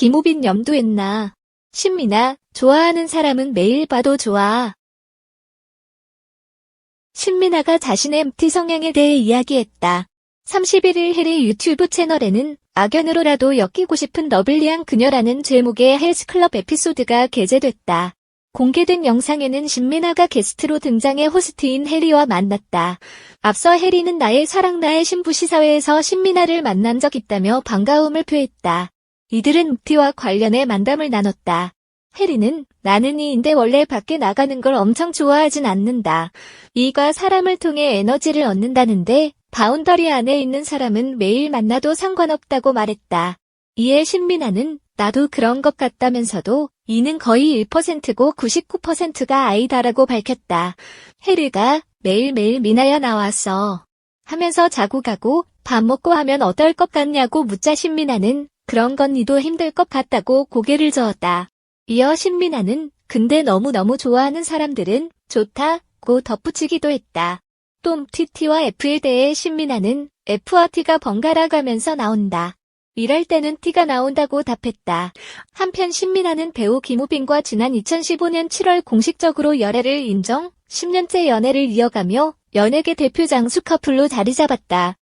김우빈 염두했나. 신민아, 좋아하는 사람은 매일 봐도 좋아. 신민아가 자신의 MT 성향에 대해 이야기했다. 31일 해리 유튜브 채널에는 악연으로라도 엮이고 싶은 러블리한 그녀라는 제목의 헬스클럽 에피소드가 게재됐다. 공개된 영상에는 신민아가 게스트로 등장해 호스트인 해리와 만났다. 앞서 해리는 나의 사랑 나의 신부 시사회에서 신민아를 만난 적 있다며 반가움을 표했다. 이들은 묵티와 관련해 만담을 나눴다. 해리는 나는 이인데 원래 밖에 나가는 걸 엄청 좋아하진 않는다. 이가 사람을 통해 에너지를 얻는다는데 바운더리 안에 있는 사람은 매일 만나도 상관없다고 말했다. 이에 신민아는 나도 그런 것 같다면서도 이는 거의 1%고 99%가 아이다라고 밝혔다. 해리가 매일매일 미나야 나왔어. 하면서 자고 가고 밥 먹고 하면 어떨 것 같냐고 묻자 신민아는 그런 건 니도 힘들 것 같다고 고개를 저었다. 이어 신민아는 근데 너무너무 좋아하는 사람들은 좋다 고 덧붙이기도 했다. 또 TT와 F에 대해 신민아는 F와 T가 번갈아 가면서 나온다. 일할 때는 T가 나온다고 답했다. 한편 신민아는 배우 김우빈과 지난 2015년 7월 공식적으로 열애를 인정, 10년째 연애를 이어가며 연예계 대표 장수 커플로 자리 잡았다.